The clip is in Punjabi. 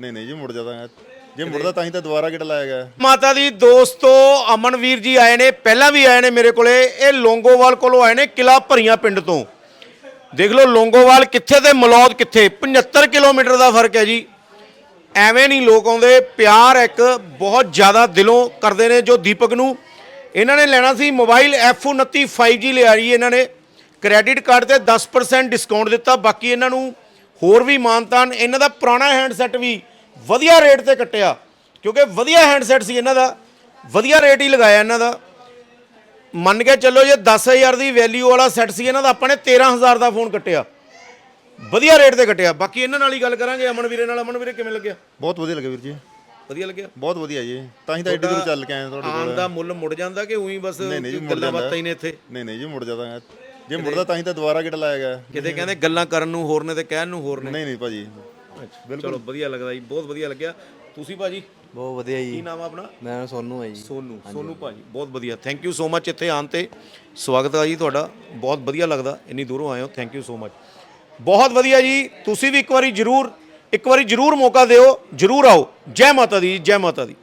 ਨਹੀਂ ਨਹੀਂ ਜੀ ਮੁੜ ਜਾਦਾ ਜੇ ਮੁੜਦਾ ਤਾਂ ਹੀ ਤਾਂ ਦੁਬਾਰਾ ਕਿਹੜਾ ਲਾਇਆ ਗਿਆ। ਮਾਤਾ ਦੀ ਦੋਸਤੋ ਅਮਨਵੀਰ ਜੀ ਆਏ ਨੇ ਪਹਿਲਾਂ ਵੀ ਆਏ ਨੇ ਮੇਰੇ ਕੋਲੇ। ਇਹ ਲੋਂਗੋਵਾਲ ਕੋਲੋਂ ਆਏ ਨੇ ਕਿਲਾ ਭਰੀਆਂ ਪਿੰਡ ਤੋਂ। ਦੇਖ ਲਓ ਲੋਂਗੋਵਾਲ ਕਿੱਥੇ ਤੇ ਮਲੌਦ ਕਿੱਥੇ। 75 ਕਿਲੋਮੀਟਰ ਦਾ ਫ਼ਰਕ ਹੈ ਜੀ। ਐਵੇਂ ਨਹੀਂ ਲੋਕ ਆਉਂਦੇ। ਪਿਆਰ ਇੱਕ ਬਹੁਤ ਜ਼ਿਆਦਾ ਦਿਲੋਂ ਕਰਦੇ ਨੇ ਜੋ ਦੀਪਕ ਨੂੰ। ਇਹਨਾਂ ਨੇ ਲੈਣਾ ਸੀ ਮੋਬਾਈਲ F29 5G ਲਿਆ ਜੀ ਇਹਨਾਂ ਨੇ। ਕ੍ਰੈਡਿਟ ਕਾਰਡ ਤੇ 10% ਡਿਸਕਾਊਂਟ ਦਿੱਤਾ। ਬਾਕੀ ਇਹਨਾਂ ਨੂੰ ਹੋਰ ਵੀ ਮਾਨਤਾਨ ਇਹਨਾਂ ਦਾ ਪੁਰਾਣਾ ਹੈਂਡਸੈਟ ਵੀ ਵਧੀਆ ਰੇਟ ਤੇ ਕੱਟਿਆ। ਕਿਉਂਕਿ ਵਧੀਆ ਹੈਂਡਸੈਟ ਸੀ ਇਹਨਾਂ ਦਾ ਵਧੀਆ ਰੇਟ ਹੀ ਲਗਾਇਆ ਇਹਨਾਂ ਦਾ। ਮੰਨ ਕੇ ਚੱਲੋ ਜੇ 10000 ਦੀ ਵੈਲਿਊ ਵਾਲਾ ਸੈੱਟ ਸੀ ਇਹਨਾਂ ਦਾ ਆਪਾਂ ਨੇ 13000 ਦਾ ਫੋਨ ਕੱਟਿਆ। ਵਧੀਆ ਰੇਟ ਤੇ ਕੱਟਿਆ। ਬਾਕੀ ਇਹਨਾਂ ਨਾਲ ਹੀ ਗੱਲ ਕਰਾਂਗੇ ਅਮਨ ਵੀਰੇ ਨਾਲ। ਅਮਨ ਵੀਰੇ ਕਿਵੇਂ ਲੱਗਿਆ? ਬਹੁਤ ਵਧੀਆ ਲੱਗਿਆ ਵੀਰ ਜੀ। ਵਧੀਆ ਲੱਗਿਆ? ਬਹੁਤ ਵਧੀਆ ਜੀ। ਤਾਂ ਹੀ ਤਾਂ ਐਡੀ ਦੂਰ ਚੱਲ ਕੇ ਆਏ ਤੁਹਾਡੇ ਆਉਣ ਕੋਲ। ਦਾ ਮੁੱਲ ਮੁੜ ਜਾਂਦਾ ਕਿ ਉਹੀ ਬਸ ਗੱਲਾਂ ਬਾਤਾਂ ਹੀ ਨੇ ਇੱਥੇ? ਨਹੀਂ ਨਹੀਂ ਜੀ ਮੁੜ ਜਾਦਾ। ਜੇ ਮੁੜਦਾ ਤਾਂ ਹੀ ਤਾਂ ਦੁਬਾਰਾ ਕਿਹੜਾ ਲਾਇਆ ਗਿਆ। ਕਿਤੇ ਕਹਿੰਦੇ ਗੱਲਾਂ ਕਰਨ ਨੂੰ ਹੋਰ ਨੇ ਤੇ ਕਹਿਣ ਨੂੰ ਹੋਰ ਨੇ। ਨਹੀਂ ਨਹੀਂ ਭਾਜੀ। ਚਲੋ ਵਧੀਆ ਲੱਗਦਾ ਜੀ ਬਹੁਤ ਵਧੀਆ ਲੱਗਿਆ। ਤੁਸੀਂ ਭਾਜੀ? ਬਹੁਤ ਵਧੀਆ ਕੀ ਜੀ ਨਾਮ ਆ ਆਪਣਾ? ਮੇਰਾ ਨਾਮ ਸੋਨੂ ਹੈ ਜੀ। ਸੋਨੂ ਸੋਨੂ ਭਾਜੀ ਬਹੁਤ ਵਧੀਆ। ਥੈਂਕ ਯੂ ਸੋ ਮੱਚ ਇੱਥੇ ਆਉਣ ਤੇ। ਸਵਾਗਤ ਹੈ ਜੀ ਤੁਹਾਡਾ। ਬਹੁਤ ਵਧੀਆ ਲੱਗਦਾ। ਇੰਨੀ ਦੂਰੋਂ ਆਏ ਹੋ। ਥੈਂਕ ਯੂ ਸੋ ਮੱਚ ਬਹੁਤ ਵਧੀਆ ਜੀ। ਤੁਸੀਂ ਵੀ ਇੱਕ ਵਾਰੀ ਜਰੂਰ ਇੱਕ ਵਾਰੀ ਜਰੂਰ ਮੌਕਾ ਦਿਓ। ਜਰੂਰ ਆਓ। ਜੈ ਮਾਤਾ ਦੀ ਜੈ ਮਾਤਾ ਦੀ।